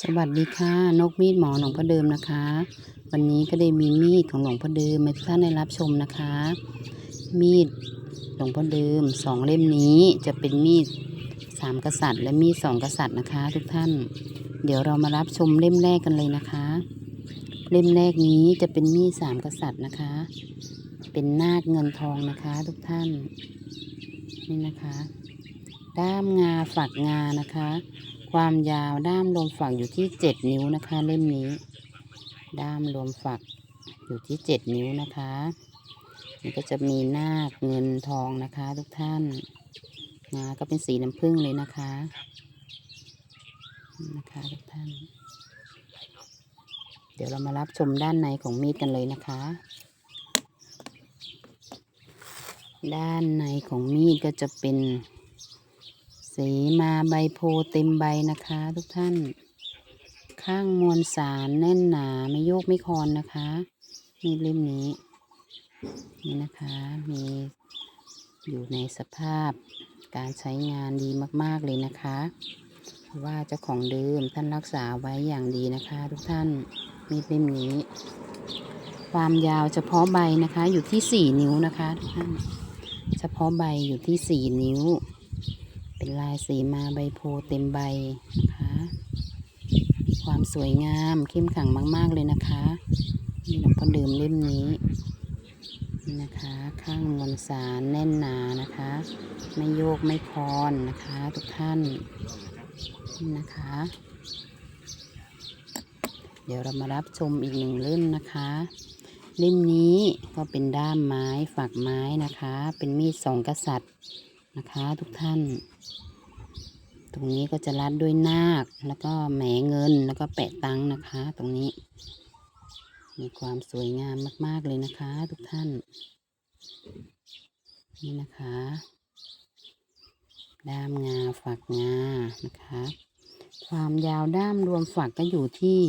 สวัสดีค่ะ นกมีดหมอหลวงพ่อเดิมนะคะ วันนี้ก็ได้มีมีดของหลวงพ่อเดิมมาทุกท่านได้รับชมนะคะ มีดหลวงพ่อเดิมสองเล่มนี้จะเป็นมีดสามกษัตริย์ และมีดสองกษัตริย์นะคะ ทุกท่าน เดี๋ยวเรามารับชมเล่มแรกกันเลยนะคะ เล่มแรกนี้จะเป็นมีดสามกษัตริย์นะคะ เป็นนาคเงินทองนะคะ ทุกท่านนี่นะคะ ด้ามงาฝักงานะคะ ความยาวด้ามรวมฝักอยู่ที่เจ็ดนิ้วนะคะ เล่มนี้ ด้ามรวมฝักอยู่ที่เจ็ดนิ้วนะคะนี่ก็จะมีนาคเงินทองนะคะ ทุกท่านงาก็เป็นสีน้ำผึ้งเลยนะคะนี่นะคะทุกท่าน เดี๋ยวเรามารับชมด้านในของมีดกันเลยนะคะ ด้านในของมีดก็จะเป็น สีมาใบโพเต็มใบนะคะทุกท่าน ข้างมวลสารแน่นหนาไม่โยกไม่คอนนะคะมีเล่มนี้ นี่นะคะมีอยู่ในสภาพการใช้งานดีมาก ๆ เลยนะคะ ว่าเจ้าของเดิมท่านรักษาไว้อย่างดีนะคะ ทุกท่านมีดเล่มนี้ ความยาวเฉพาะใบนะคะอยู่ที่สี่นิ้วนะคะทุกท่าน เฉพาะใบอยู่ที่สี่นิ้ว เป็นลายสีมาใบโพเต็มใบนะคะความสวยงามเข้มขังมาก ๆ เลยนะคะนี่หลวงพ่อเดิมเล่มนี้นี่นะคะ ข้างมวลสารแน่นหนานะคะ ไม่โยกไม่คอนนะคะ ทุกท่านนี่นะคะ เดี๋ยวเรามารับชมอีกหนึ่งเล่มนะคะเล่มนี้ก็เป็นด้ามไม้ฝักไม้นะคะ เป็นมีดสองกษัตริย์ นะคะทุกท่าน ตรงนี้ก็จะรัดด้วยนาค แล้วก็แหมเงินแล้วก็แปะตังนะคะ ตรงนี้ มีความสวยงามมาก ๆ เลยนะคะ ทุกท่าน นี่นะคะ ด้ามงาฝักงานะคะ ความยาวด้ามรวมฝักก็อยู่ที่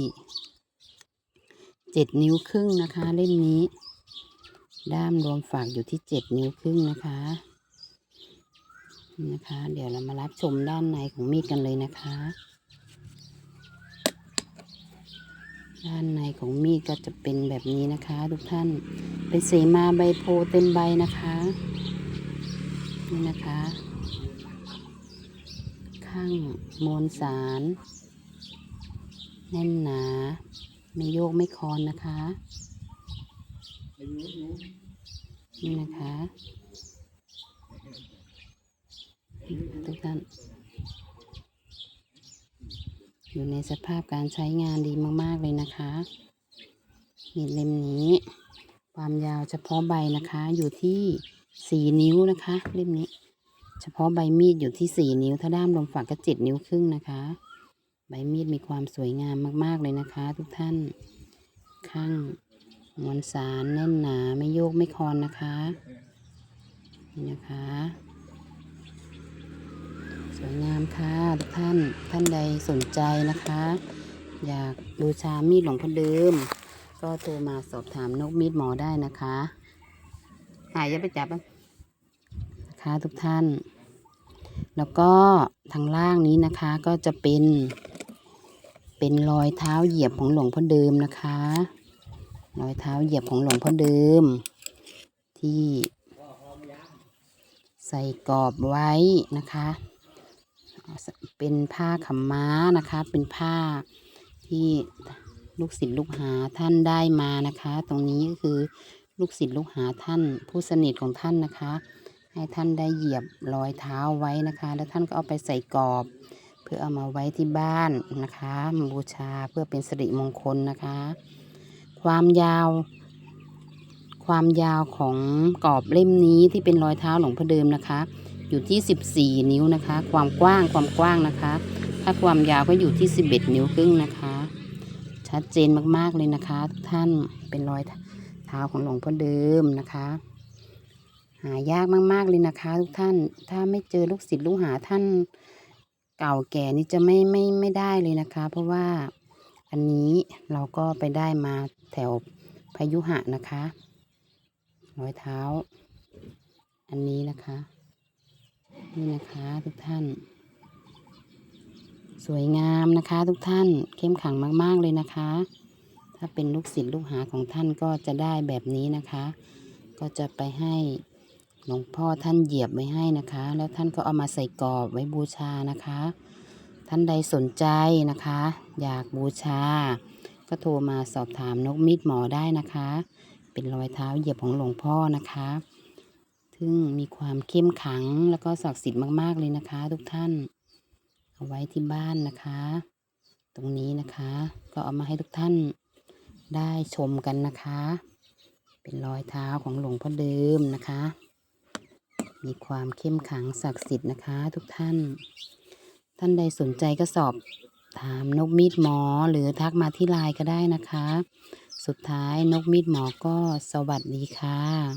เจ็ดนิ้วครึ่งนะคะ เล่มนี้ ด้ามรวมฝักอยู่ที่เจ็ดนิ้วครึ่งนะคะ นะคะ เดี๋ยวเรามารับชมด้านในของมีดกันเลยนะคะ ด้านในของมีดก็จะเป็นแบบนี้นะคะ ทุกท่านเป็นเสมาใบโพเต็มใบนะคะนี่นะคะ ข้างมวลสารแน่นหนา ไม่โยกไม่คอนนะคะ นี่นะคะ ทุกท่าน อยู่ในสภาพการใช้งานดีมากๆเลยนะคะ มีดเล่มนี้ ความยาวเฉพาะใบนะคะอยู่ที่สี่นิ้วนะคะ เล่มนี้ เฉพาะใบมีดอยู่ที่สี่นิ้ว ถ้าด้ามลงฝักก็เจ็ดนิ้วครึ่งนะคะ ใบมีดมีความสวยงามมากๆเลยนะคะ ทุกท่านข้างมวลสารแน่นหนาไม่โยกไม่คอนนะคะ นี่นะคะ วยงามค่ะทุกท่านท่านใดสนใจนะคะ อยากบูชามีดหลวงพ่อเดิม ก็โทรมาสอบถามนกมีดหมอได้นะคะหายอย่าไปจับนะคะทุกท่าน แล้วก็ทางล่างนี้นะคะก็จะเป็น เป็นรอยเท้าเหยียบของหลวงพ่อเดิมนะคะ รอยเท้าเหยียบของหลวงพ่อเดิม ที่ใส่กรอบไว้นะคะ เป็นผ้าขาวม้านะคะ เป็นผ้าที่ลูกศิษย์ลูกหาท่านได้มานะคะ ตรงนี้ก็คือลูกศิษย์ลูกหาท่าน ผู้สนิทของท่านนะคะ ให้ท่านได้เหยียบรอยเท้าไว้นะคะ แล้วท่านก็เอาไปใส่กรอบ เพื่อเอามาไว้ที่บ้านนะคะบูชาเพื่อเป็นสิริมงคลนะคะ ความยาว ความยาวของกรอบเล่มนี้ที่เป็นรอยเท้าหลวงพ่อเดิมนะคะ อยู่ที่ 14 นิ้วนะคะ ความกว้างความกว้างนะคะ ถ้าความยาวก็อยู่ที่ 11 นิ้วครึ่งนะคะ ชัดเจนมากๆเลยนะคะทุกท่านเป็นรอยเท้าของหลวงพ่อเดิมนะคะ หายากมากๆเลยนะคะ ทุกท่านถ้าไม่เจอลูกศิษย์ลูกหาท่านเก่าแก่นี่จะไม่ไม่ไม่ได้เลยนะคะ เพราะว่าอันนี้เราก็ไปได้มาแถวพายุหะนะคะ รอยเท้า อันนี้นะคะ นี่นะคะทุกท่าน สวยงามนะคะทุกท่านเข้มขังมากๆเลยนะคะ ถ้าเป็นลูกศิษย์ลูกหาของท่านก็จะได้แบบนี้นะคะ ก็จะไปให้หลวงพ่อท่านเหยียบไว้ให้นะคะ แล้วท่านก็เอามาใส่กรอบไว้บูชานะคะ ท่านใดสนใจนะคะ อยากบูชา ก็โทรมาสอบถามนกมีดหมอได้นะคะ เป็นรอยเท้าเหยียบของหลวงพ่อนะคะึ่งมีความเข้มขังแล้วก็ศักดิ์สิทธิ์มากๆเลยนะคะ ทุกท่าน เอาไว้ที่บ้านนะคะ ตรงนี้นะคะ ก็เอามาให้ทุกท่านได้ชมกันนะคะ เป็นรอยเท้าของหลวงพ่อเดิมนะคะ มีความเข้มขังศักดิ์สิทธิ์นะคะ ทุกท่าน ท่านใดสนใจก็สอบถามนกมีดหมอหรือทักมาที่ไลน์ก็ได้นะคะ สุดท้ายนกมีดหมอก็สวัสดีค่ะ